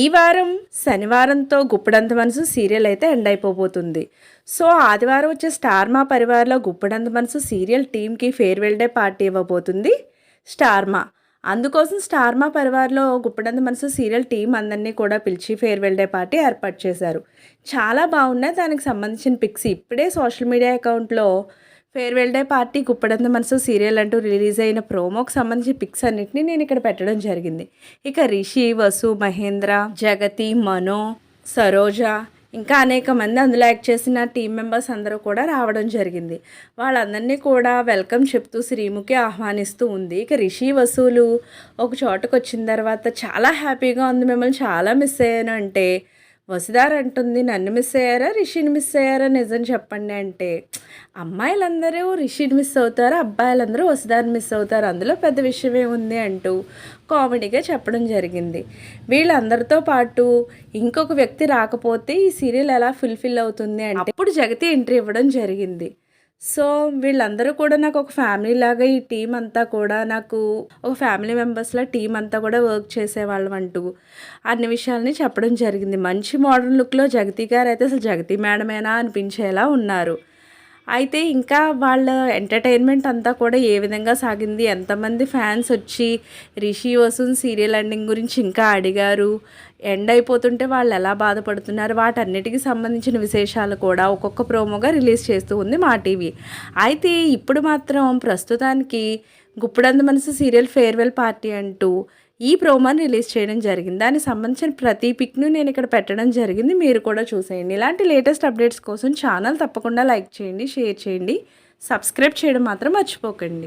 ఈ వారం శనివారంతో గుప్పడంత మనసు సీరియల్ అయితే ఎండ్ అయిపోబోతుంది. సో ఆదివారం వచ్చే స్టార్ మా పరివార్లో గుప్పడంత మనసు సీరియల్ టీంకి ఫేర్వెల్ డే పార్టీ ఇవ్వబోతుంది. స్టార్ మా. అందుకోసం స్టార్ మా పరివార్లో గుప్పడంత మనసు సీరియల్ టీం అందరినీ కూడా పిలిచి ఫేర్వెల్ డే పార్టీ ఏర్పాటు చేశారు. చాలా బాగున్నాయి దానికి సంబంధించిన పిక్స్. ఇప్పుడే సోషల్ మీడియా అకౌంట్లో farewell day party Guppedantha Manasu serial అంటూ రిలీజ్ అయిన ప్రోమోకి సంబంధించిన పిక్స్ అన్నిటిని నేను ఇక్కడ పెట్టడం జరిగింది. ఇక రిషి వసు మహేంద్ర జగతి మనో సరోజ ఇంకా అనేక మంది అందులో యాక్ట్ చేసిన టీం మెంబర్స్ అందరూ కూడా రావడం జరిగింది. వాళ్ళందరినీ కూడా వెల్కమ్ చెప్తూ శ్రీముఖి ఆహ్వానిస్తూ ఉంది. ఇక రిషి వసూలు ఒక చోటకు వచ్చిన తర్వాత చాలా హ్యాపీగా ఉంది. మిమ్మల్ని చాలా మిస్ అయ్యాను అంటే వసుధార అంటుంది నన్ను మిస్ అయ్యారా? రిషిని మిస్ అయ్యారా? నిజం చెప్పండి అంటే అమ్మాయిలందరూ రిషిని మిస్ అవుతారు అబ్బాయిలందరూ వసుధారిని మిస్ అవుతారు. అందులో పెద్ద విషయం ఏముంది? అంటూ కామెడీగా చెప్పడం జరిగింది. వీళ్ళందరితో పాటు ఇంకొక వ్యక్తి రాకపోతే ఈ సీరియల్ ఎలా ఫుల్ఫిల్ అవుతుంది అంటే అప్పుడు జగతి ఎంట్రీ ఇవ్వడం జరిగింది. సో వీళ్ళందరూ కూడా నాకు ఒక ఫ్యామిలీ లాగా ఈ టీం అంతా కూడా నాకు ఒక ఫ్యామిలీ మెంబర్స్లో టీం అంతా కూడా వర్క్ చేసేవాళ్ళం అంటూ అన్ని విషయాల్ని చెప్పడం జరిగింది. మంచి మోడర్న్ లుక్లో జగతి గారు అయితే అసలు జగతి మేడమేనా అనిపించేలా ఉన్నారు. అయితే ఇంకా వాళ్ళ ఎంటర్టైన్మెంట్ అంతా కూడా ఏ విధంగా సాగింది? ఎంతమంది ఫ్యాన్స్ వచ్చి రిషి వసూన్ సీరియల్ ఎండింగ్ గురించి ఇంకా అడిగారు? ఎండ్ అయిపోతుంటే వాళ్ళు ఎలా బాధపడుతున్నారు? వాటన్నిటికి సంబంధించిన విశేషాలు కూడా ఒక్కొక్క ప్రోమోగా రిలీజ్ చేస్తూ ఉంది మా టీవీ. అయితే ఇప్పుడు మాత్రం ప్రస్తుతానికి గుప్పుడంద మనసు సీరియల్ ఫేర్వెల్ పార్టీ అంటూ ఈ ప్రోమోని రిలీజ్ చేయడం జరిగింది. దానికి సంబంధించిన ప్రతి పిక్ను నేను ఇక్కడ పెట్టడం జరిగింది. మీరు కూడా చూసేయండి. ఇలాంటి లేటెస్ట్ అప్డేట్స్ కోసం ఛానల్ తప్పకుండా లైక్ చేయండి షేర్ చేయండి. సబ్స్క్రైబ్ చేయడం మాత్రం మర్చిపోకండి.